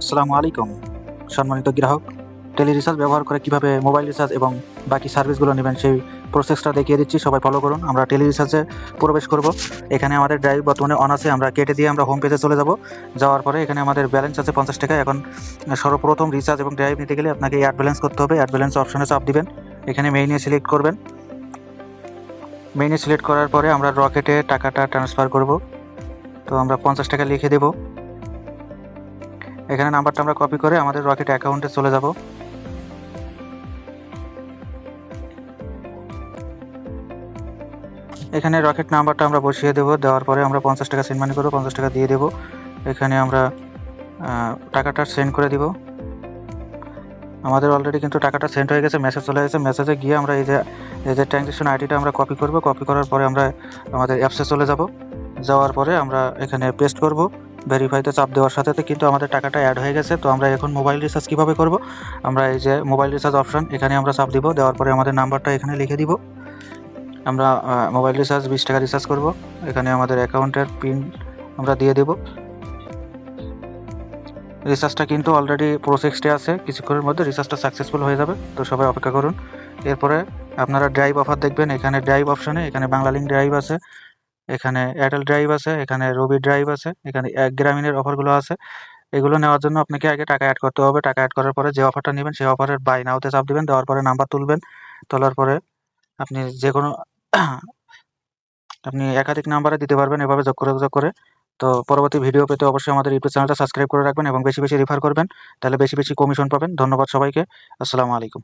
আসসালামু আলাইকুম। সম্মানিত গ্রাহক টেলি রিচার্জ ব্যবহার করে কীভাবে মোবাইল রিচার্জ এবং বাকি সার্ভিসগুলো নেবেন সেই প্রসেসটা দেখিয়ে দিচ্ছি, সবাই ফলো করুন। আমরা টেলি রিচার্জে প্রবেশ করব। এখানে আমাদের ড্রাইভ বর্তমানে অন আছে, আমরা কেটে দিয়ে আমরা হোম পেজে চলে যাব। যাওয়ার পরে এখানে আমাদের ব্যালেন্স আছে পঞ্চাশ টাকা। এখন সর্বপ্রথম রিচার্জ এবং ড্রাইভ নিতে গেলে আপনাকে অ্যাড ব্যালেন্স করতে হবে। অ্যাড ব্যালেন্স অপশনে চাপ দিবেন। এখানে মেইনে সিলেক্ট করবেন। মেইনে সিলেক্ট করার পরে আমরা রকেটে টাকাটা ট্রান্সফার করব। তো আমরা পঞ্চাশ টাকা লিখে দেবো। এখানে নাম্বারটা আমরা কপি করে আমাদের রকেট অ্যাকাউন্টে চলে যাব। এখানে রকেট নাম্বারটা আমরা বসিয়ে দেবো, দেওয়ার পরে আমরা পঞ্চাশ টাকা সেন্ড মানি করব, পঞ্চাশ টাকা দিয়ে দেবো। এখানে আমরা টাকাটা সেন্ড করে দিব। আমাদের অলরেডি কিন্তু টাকাটা সেন্ড হয়ে গেছে মেসেজ চলে গেছে। মেসেজে গিয়ে আমরা এই যে এই যে ট্রানজেকশন আইডিটা আমরা কপি করব কপি করার পরে আমরা আমাদের অ্যাপসে চলে যাব। যাওয়ার পরে আমরা এখানে পেস্ট করব। ভেরিফাইতে চাপ দেওয়ার সাথে কিন্তু আমাদের টাকাটা অ্যাড হয়ে গেছে। তো আমরা এখন মোবাইল রিচার্জ কীভাবে করব? আমরা এই যে মোবাইল রিচার্জ অপশন এখানে আমরা চাপ দিব। দেওয়ার পরে আমাদের নাম্বারটা এখানে লিখে দিব। আমরা মোবাইল রিচার্জ বিশ টাকা রিচার্জ করব। এখানে আমাদের অ্যাকাউন্টের পিন আমরা দিয়ে দেব। রিচার্জটা কিন্তু অলরেডি প্রসেসটে আছে। কিছুক্ষণের মধ্যে রিচার্জটা সাকসেসফুল হয়ে যাবে। তো সবাই অপেক্ষা করুন। এরপরে আপনারা ড্রাইভ অফার দেখবেন। এখানে ড্রাইভ অপশনে এখানে বাংলালিংক ড্রাইভ আছে। এখানে এয়ারটেল ড্রাইভ আছে, এখানে রবি ড্রাইভ আছে, এখানে এক গ্রামীণের অফারগুলো আছে। এগুলো নেওয়ার জন্য আপনাকে আগে টাকা অ্যাড করতে হবে। টাকা অ্যাড করার পরে যে অফারটা নেবেন, সেই অফারের বাই নাওতে চাপ দেবেন, দেওয়ার পরে নাম্বার তুলবেন, তোলার পরে আপনি যে কোনো আপনি একাধিক নাম্বারে দিতে পারবেন, এভাবে যোগ করে যোগ করে। তো পরবর্তী ভিডিও পেতে অবশ্যই আমাদের ইউটিউব চ্যানেলটা সাবস্ক্রাইব করে রাখবেন এবং বেশি বেশি রেফার করবেন। তাহলে বেশি বেশি কমিশন পাবেন। ধন্যবাদ সবাইকে। আসসালামু আলাইকুম।